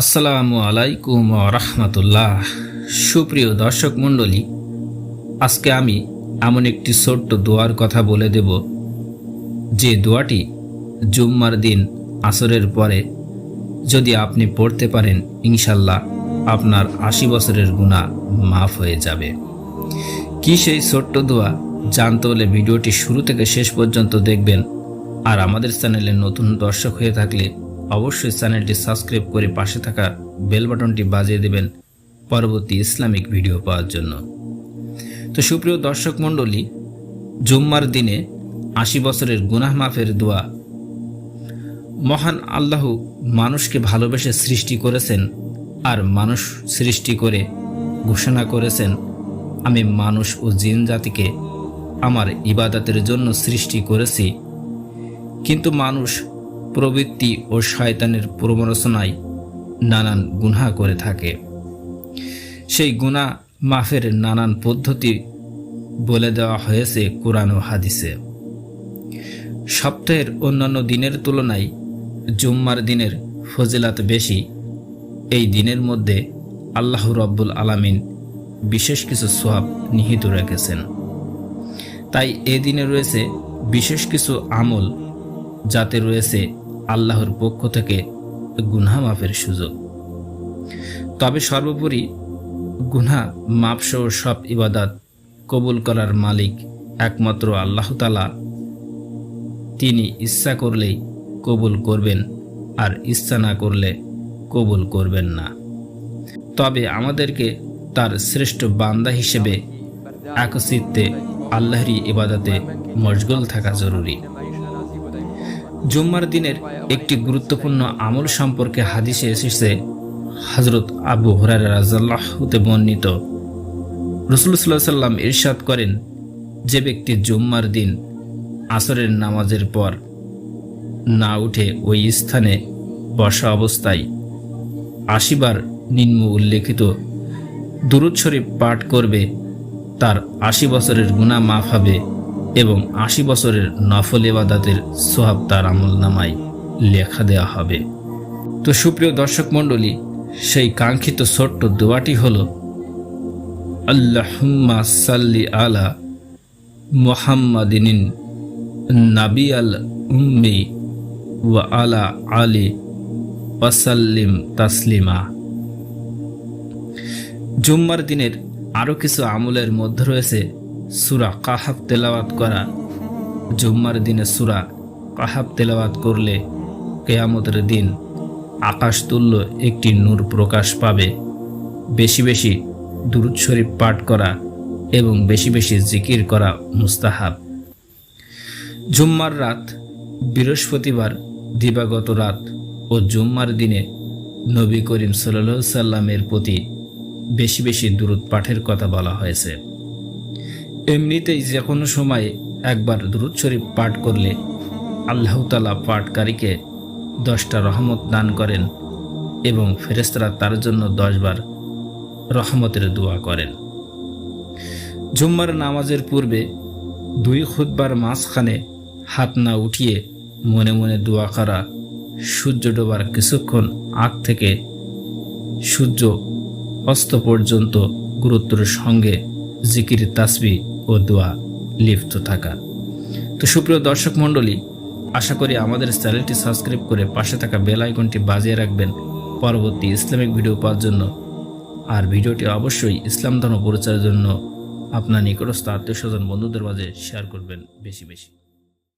আসসালামু আলাইকুম রহমতুল্লাহ। সুপ্রিয় দর্শক মণ্ডলী, আজকে আমি এমন একটি ছোট্ট দোয়ার কথা বলে দেব, যে দোয়াটি জুম্মার দিন আসরের পরে যদি আপনি পড়তে পারেন ইনশাল্লাহ আপনার আশি বছরের গুণা মাফ হয়ে যাবে। কি সেই ছোট্ট দোয়া, জানতে হলে ভিডিওটি শুরু থেকে শেষ পর্যন্ত দেখবেন, আর আমাদের চ্যানেলে নতুন দর্শক হয়ে থাকলে অবশ্যই চ্যানেলটি সাবস্ক্রাইব করে পাশে থাকা বেল বাটনটি বাজিয়ে দেবেন পরবর্তী ইসলামিক ভিডিও পাওয়ার জন্য। তো সুপ্রিয় দর্শক মণ্ডলী, জুম্মার দিনে আশি বছরের গুনাহ মাফের দোয়া মহান আল্লাহ মানুষকে ভালোবেসে সৃষ্টি করেছেন আর মানুষ সৃষ্টি করে ঘোষণা করেছেন, আমি মানুষ ও জিন জাতিকে আমার ইবাদতের জন্য সৃষ্টি করেছি। কিন্তু মানুষ প্রবৃত্তি ও শয়তানের প্রবণচনায় নানান গুনাহ করে থাকে। সেই গুনাহ মাফের নানান পদ্ধতি বলে দেওয়া হয়েছে কোরআন ও হাদিসে। সপ্তাহের অন্যান্য দিনের তুলনায় জুম্মার দিনের ফজিলাত বেশি। এই দিনের মধ্যে আল্লাহ রব্বুল আলামিন বিশেষ কিছু সোয়াব নিহিত রেখেছেন। তাই এ দিনে রয়েছে বিশেষ কিছু আমল যাতে রয়েছে আল্লাহর পক্ষ থেকে গুনহা মাফের সুযোগ। তবে সর্বোপরি গুনহা মাপসহ সব ইবাদাত কবুল করার মালিক একমাত্র আল্লাহ তালা তিনি ইচ্ছা করলেই কবুল করবেন আর ইচ্ছা না করলে কবুল করবেন না। তবে আমাদেরকে তার শ্রেষ্ঠ বান্দা হিসেবে একচিত্তে আল্লাহরই ইবাদতে মশগুল থাকা জরুরি। জুম্মার দিনের একটি গুরুত্বপূর্ণ আমল সম্পর্কে হাদিসে এসেছে হজরত আবু হরার রাজাল্লাহতে বর্ণিত। রসুল্লাহ সাল্লাম ইরশাদ করেন, যে ব্যক্তি জুম্মার দিন আসরের নামাজের পর না উঠে ওই স্থানে বসা অবস্থায় আশিবার নিম্ন উল্লেখিত শরীফ পাঠ করবে, তার আশি বছরের গুণা মাফ হবে। এবং আশি বছরের নফল এবাদাতের সোহাব তার আমল নামায় লেখা দেওয়া হবে। তো সুপ্রিয় দর্শক মণ্ডলী, সেই কাঙ্ক্ষিত ছোট্ট দোয়াটি হল, আল্লাহুম্মা সাল্লি আলা মোহাম্মদিন নাবি আল উম্মি ওয়া আলা আলী ওয়াসাল্লিম তাসলিমা। জুম্মার দিনের আরও কিছু আমলের মধ্যে রয়েছে সুরা কাহাব তেলাওয়াত করা। জুম্মার দিনে সুরা কাহাব তেলাওয়াত করলে কেয়ামতের দিন আকাশ তুল্য একটি নূর প্রকাশ পাবে। বেশি বেশি দুরুদ শরীফ পাঠ করা এবং বেশি বেশি জিকির করা মুস্তাহাব। জুম্মার রাত, বৃহস্পতিবার দিবাগত রাত ও জুম্মার দিনে নবী করিম সাল্লা সাল্লামের প্রতি বেশি বেশি দূরত পাঠের কথা বলা হয়েছে। এমনিতেই যে কোনো সময় একবার দুরুদ শরীফ পাঠ করলে আল্লাহ তালা পাঠকারীকে দশটা রহমত দান করেন এবং ফেরেস্তরা তার জন্য দশবার রহমতের দোয়া করেন। জুম্মার নামাজের পূর্বে দুই খুদ্বার মাঝখানে হাত না উঠিয়ে মনে মনে দোয়া করা সূর্য ডোবার কিছুক্ষণ আগ থেকে সূর্য অস্ত পর্যন্ত গুরুত্বের সঙ্গে জিকির তাসবি ও দোয়া লিপ্ত থাকা। তো সুপ্রিয় দর্শক মণ্ডলী, আশা করি আমাদের চ্যানেলটি সাবস্ক্রাইব করে পাশে থাকা বেল আইকনটি বাজিয়ে রাখবেন পরবর্তী ইসলামিক ভিডিও পাওয়ার জন্য। আর ভিডিওটি অবশ্যই ইসলাম ধর্ম প্রচারের জন্য আপনার নিকটস্থ আত্মীয় স্বজন বন্ধুদের মাঝে শেয়ার করবেন বেশি বেশি।